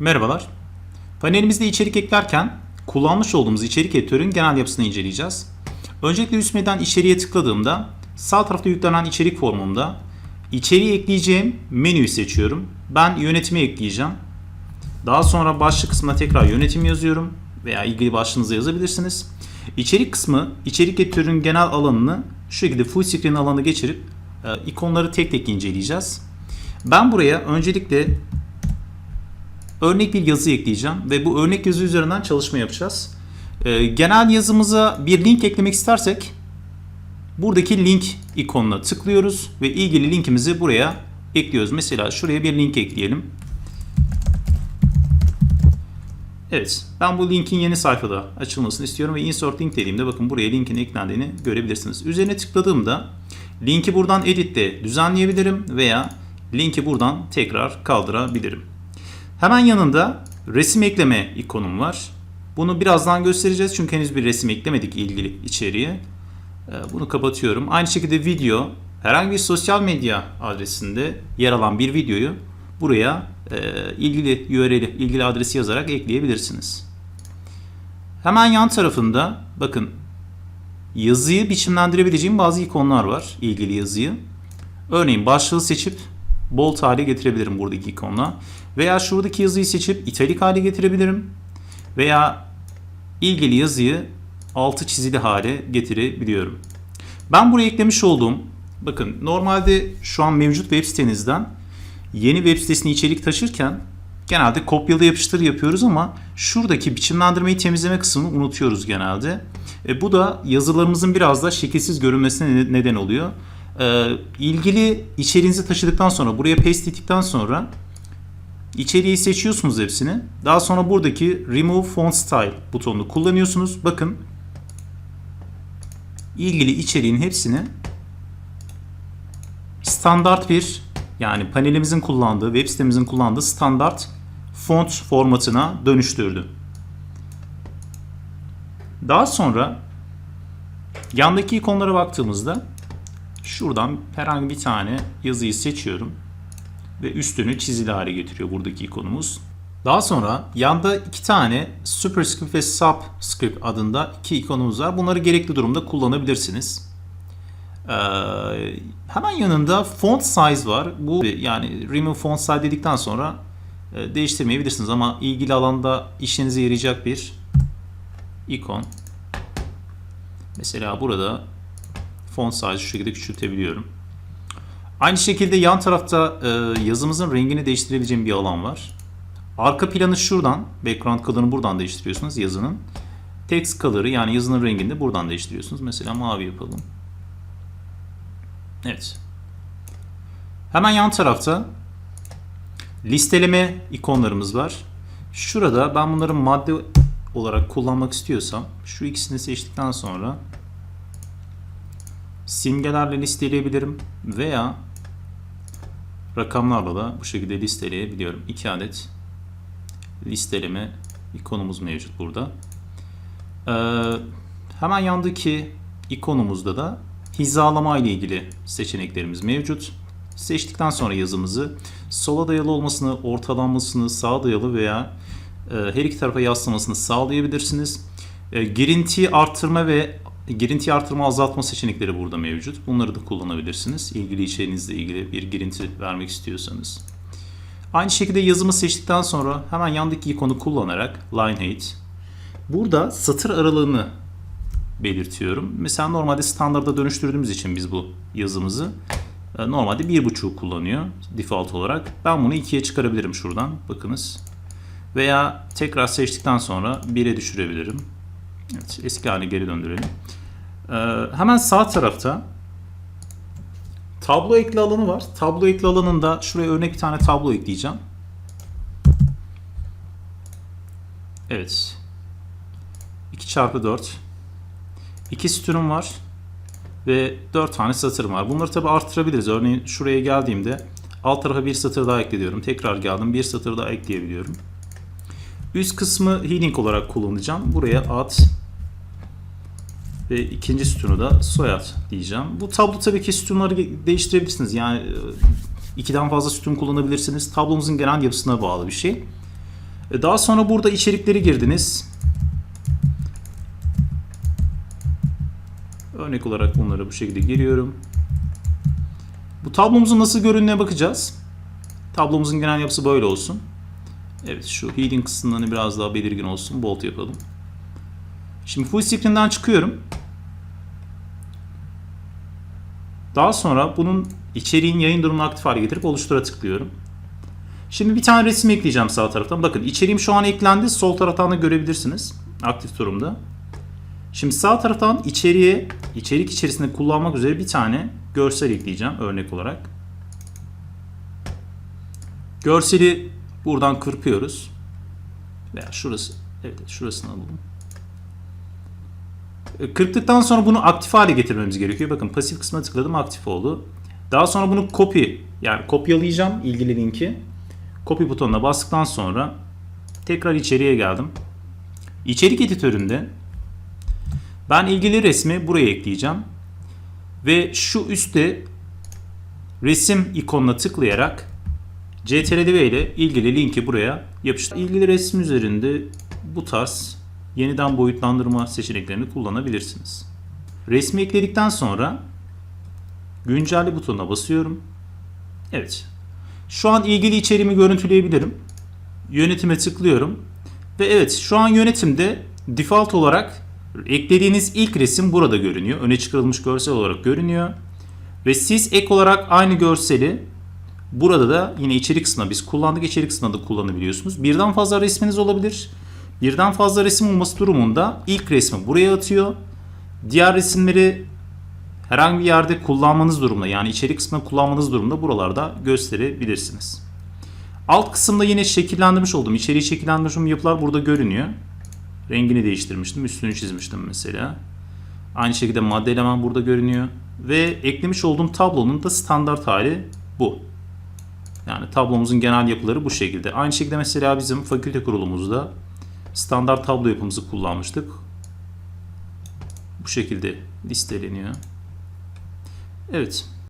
Merhabalar. Panelimizde içerik eklerken kullanmış olduğumuz içerik editörün genel yapısını inceleyeceğiz. Öncelikle üst menüden içeriye tıkladığımda sağ tarafta yüklenen içerik formumda içeriği ekleyeceğim menüyü seçiyorum. Ben yönetimi ekleyeceğim. Daha sonra başlık kısmına tekrar yönetim yazıyorum veya ilgili başlığınızı yazabilirsiniz. İçerik kısmı içerik editörün genel alanını şu şekilde full screen alanı geçirip e, ikonları tek tek inceleyeceğiz. Ben buraya öncelikle örnek bir yazı ekleyeceğim ve bu örnek yazı üzerinden çalışma yapacağız. Ee, genel yazımıza bir link eklemek istersek buradaki link ikonuna tıklıyoruz ve ilgili linkimizi buraya ekliyoruz. Mesela şuraya bir link ekleyelim. Evet, ben bu linkin yeni sayfada açılmasını istiyorum ve insert link dediğimde bakın buraya linkin eklendiğini görebilirsiniz. Üzerine tıkladığımda linki buradan editte düzenleyebilirim veya linki buradan tekrar kaldırabilirim. Hemen yanında resim ekleme ikonum var. Bunu birazdan göstereceğiz çünkü henüz bir resim eklemedik ilgili içeriğe. Ee, Bunu kapatıyorum. Aynı şekilde video herhangi bir sosyal medya adresinde yer alan bir videoyu buraya e, ilgili URL'i, ilgili adresi yazarak ekleyebilirsiniz. Hemen yan tarafında bakın yazıyı biçimlendirebileceğim bazı ikonlar var ilgili yazıyı. Örneğin başlığı seçip bold hale getirebilirim buradaki ikonla. Veya şuradaki yazıyı seçip italik hale getirebilirim. Veya ilgili yazıyı altı çizili hale getirebiliyorum. Ben buraya eklemiş olduğum, bakın normalde şu an mevcut web sitenizden yeni web sitesine içerik taşırken genelde kopyala yapıştır yapıyoruz ama şuradaki biçimlendirmeyi temizleme kısmını unutuyoruz genelde. E, bu da yazılarımızın biraz da şekilsiz görünmesine ne- neden oluyor. E, ilgili içeriğinizi taşıdıktan sonra buraya paste ettikten sonra içeriği seçiyorsunuz hepsini. Daha sonra buradaki remove font style butonunu kullanıyorsunuz. Bakın ilgili içeriğin hepsini standart bir yani panelimizin kullandığı, web sitemizin kullandığı standart font formatına dönüştürdü. Daha sonra yandaki ikonlara baktığımızda şuradan herhangi bir tane yazıyı seçiyorum ve üstünü çizili hale getiriyor buradaki ikonumuz. Daha sonra yanda iki tane superscript ve subscript adında iki ikonumuz var. Bunları gerekli durumda kullanabilirsiniz. Ee, hemen yanında font size var. Bu yani remove font size dedikten sonra e, değiştirmeyebilirsiniz ama ilgili alanda işinize yarayacak bir ikon. Mesela burada font size şu şekilde küçültebiliyorum. Aynı şekilde yan tarafta e, yazımızın rengini değiştirebileceğim bir alan var. Arka planı şuradan, background color'ını buradan değiştiriyorsunuz yazının. Text color'ı yani yazının rengini de buradan değiştiriyorsunuz. Mesela mavi yapalım. Evet. Hemen yan tarafta listeleme ikonlarımız var. Şurada ben bunları madde olarak kullanmak istiyorsam şu ikisini seçtikten sonra simgelerle listeleyebilirim veya rakamlarla da bu şekilde listeleyebiliyorum. 2 adet listeleme ikonumuz mevcut burada. Ee, hemen yandaki ikonumuzda da hizalama ile ilgili seçeneklerimiz mevcut. Seçtikten sonra yazımızı sola dayalı olmasını, ortalanmasını, sağa dayalı veya e, her iki tarafa yaslamasını sağlayabilirsiniz. E, girinti arttırma ve girinti artırma azaltma seçenekleri burada mevcut. Bunları da kullanabilirsiniz. İlgili içeriğinizle ilgili bir girinti vermek istiyorsanız. Aynı şekilde yazımı seçtikten sonra hemen yandaki ikonu kullanarak line height. Burada satır aralığını belirtiyorum. Mesela normalde standarda dönüştürdüğümüz için biz bu yazımızı e, normalde 1.5 kullanıyor default olarak. Ben bunu 2'ye çıkarabilirim şuradan. Bakınız. Veya tekrar seçtikten sonra 1'e düşürebilirim. Evet, eski haline geri döndürelim. Ee, hemen sağ tarafta tablo ekle alanı var. Tablo ekle alanında şuraya örnek bir tane tablo ekleyeceğim. Evet. 2 çarpı 4. 2 sütunum var. Ve 4 tane satırım var. Bunları tabi arttırabiliriz. Örneğin şuraya geldiğimde alt tarafa bir satır daha ekliyorum. Tekrar geldim bir satır daha ekleyebiliyorum. Üst kısmı heading olarak kullanacağım. Buraya ad ve ikinci sütunu da soyad diyeceğim. Bu tablo tabii ki sütunları değiştirebilirsiniz. Yani e, ikiden fazla sütun kullanabilirsiniz. Tablomuzun genel yapısına bağlı bir şey. E, Daha sonra burada içerikleri girdiniz. Örnek olarak bunları bu şekilde giriyorum. Bu tablomuzun nasıl göründüğüne bakacağız. Tablomuzun genel yapısı böyle olsun. Evet şu healing kısımlarını biraz daha belirgin olsun. Bold yapalım. Şimdi full screen'den çıkıyorum. Daha sonra bunun içeriğin yayın durumunu aktif hale getirip oluştura tıklıyorum. Şimdi bir tane resim ekleyeceğim sağ taraftan. Bakın içeriğim şu an eklendi. Sol taraftan da görebilirsiniz. Aktif durumda. Şimdi sağ taraftan içeriye, içerik içerisinde kullanmak üzere bir tane görsel ekleyeceğim örnek olarak. Görseli buradan kırpıyoruz. Veya şurası, evet şurasını alalım. E, Kırptıktan sonra bunu aktif hale getirmemiz gerekiyor. Bakın pasif kısmına tıkladım aktif oldu. Daha sonra bunu copy yani kopyalayacağım ilgili linki. Copy butonuna bastıktan sonra tekrar içeriye geldim. İçerik editöründe ben ilgili resmi buraya ekleyeceğim. Ve şu üstte resim ikonuna tıklayarak CTRL ile ilgili linki buraya yapıştır. İlgili resim üzerinde bu tarz yeniden boyutlandırma seçeneklerini kullanabilirsiniz. Resmi ekledikten sonra güncelle butonuna basıyorum. Evet. Şu an ilgili içeriğimi görüntüleyebilirim. Yönetime tıklıyorum. Ve evet şu an yönetimde default olarak eklediğiniz ilk resim burada görünüyor. Öne çıkarılmış görsel olarak görünüyor. Ve siz ek olarak aynı görseli burada da yine içerik kısmında biz kullandık içerik kısmında da kullanabiliyorsunuz. Birden fazla resminiz olabilir. Birden fazla resim olması durumunda ilk resmi buraya atıyor. Diğer resimleri herhangi bir yerde kullanmanız durumunda yani içerik kısmında kullanmanız durumunda buralarda gösterebilirsiniz. Alt kısımda yine şekillendirmiş olduğum, içeriği şekillendirmiş olduğum yapılar burada görünüyor. Rengini değiştirmiştim, üstünü çizmiştim mesela. Aynı şekilde madde eleman burada görünüyor. Ve eklemiş olduğum tablonun da standart hali bu. Yani tablomuzun genel yapıları bu şekilde. Aynı şekilde mesela bizim fakülte kurulumuzda standart tablo yapımızı kullanmıştık. Bu şekilde listeleniyor. Evet.